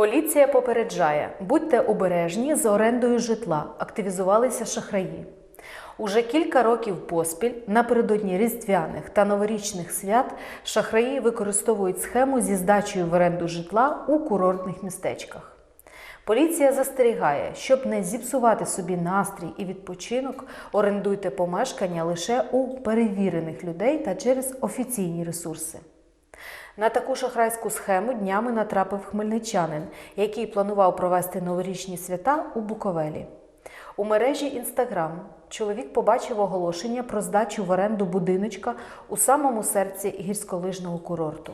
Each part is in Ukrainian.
Поліція попереджає: будьте обережні з орендою житла, активізувалися шахраї. Уже кілька років поспіль напередодні різдвяних та новорічних свят шахраї використовують схему зі здачею в оренду житла у курортних містечках. Поліція застерігає, щоб не зіпсувати собі настрій і відпочинок, орендуйте помешкання лише у перевірених людей та через офіційні ресурси. На таку шахрайську схему днями натрапив хмельничанин, який планував провести новорічні свята у Буковелі. У мережі Інстаграм чоловік побачив оголошення про здачу в оренду будиночка у самому серці гірськолижного курорту.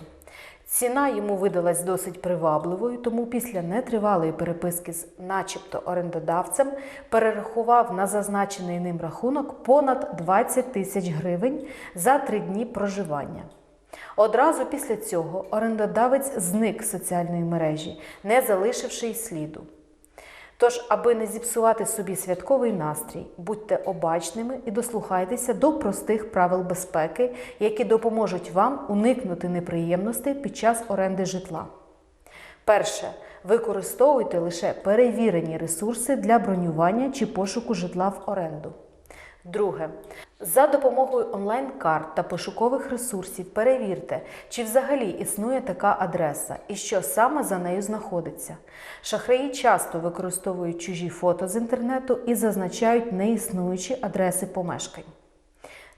Ціна йому видалась досить привабливою, тому після нетривалої переписки з начебто орендодавцем перерахував на зазначений ним рахунок понад 20 тисяч гривень за три дні проживання. Одразу після цього орендодавець зник з соціальної мережі, не залишивши й сліду. Тож, аби не зіпсувати собі святковий настрій, будьте обачними і дослухайтеся до простих правил безпеки, які допоможуть вам уникнути неприємностей під час оренди житла. Перше. Використовуйте лише перевірені ресурси для бронювання чи пошуку житла в оренду. Друге. За допомогою онлайн-карт та пошукових ресурсів перевірте, чи взагалі існує така адреса і що саме за нею знаходиться. Шахраї часто використовують чужі фото з інтернету і зазначають неіснуючі адреси помешкань.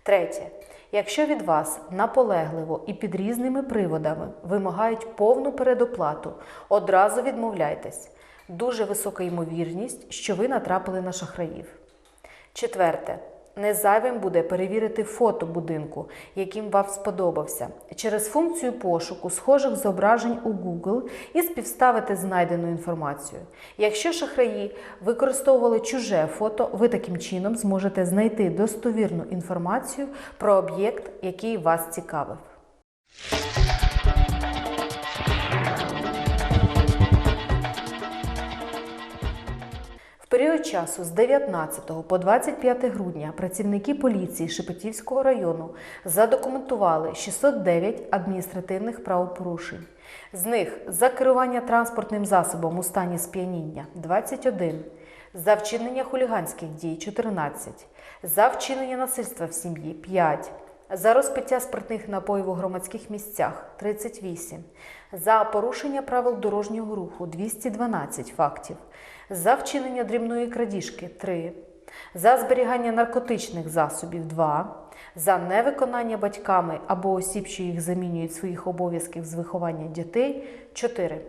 Третє. Якщо від вас наполегливо і під різними приводами вимагають повну передоплату, одразу відмовляйтесь. Дуже висока ймовірність, що ви натрапили на шахраїв. Четверте. Не зайвим буде перевірити фото будинку, яким вам сподобався, через функцію пошуку схожих зображень у Google і співставити знайдену інформацію. Якщо шахраї використовували чуже фото, ви таким чином зможете знайти достовірну інформацію про об'єкт, який вас цікавив. Період часу з 19 по 25 грудня працівники поліції Шепетівського району задокументували 609 адміністративних правопорушень. З них за керування транспортним засобом у стані сп'яніння 21, за вчинення хуліганських дій 14, за вчинення насильства в сім'ї 5, за розпиття спиртних напоїв у громадських місцях 38, за порушення правил дорожнього руху 212 фактів, за вчинення дрібної крадіжки 3, за зберігання наркотичних засобів 2, за невиконання батьками або осіб, що їх замінюють своїх обов'язків з виховання дітей 4.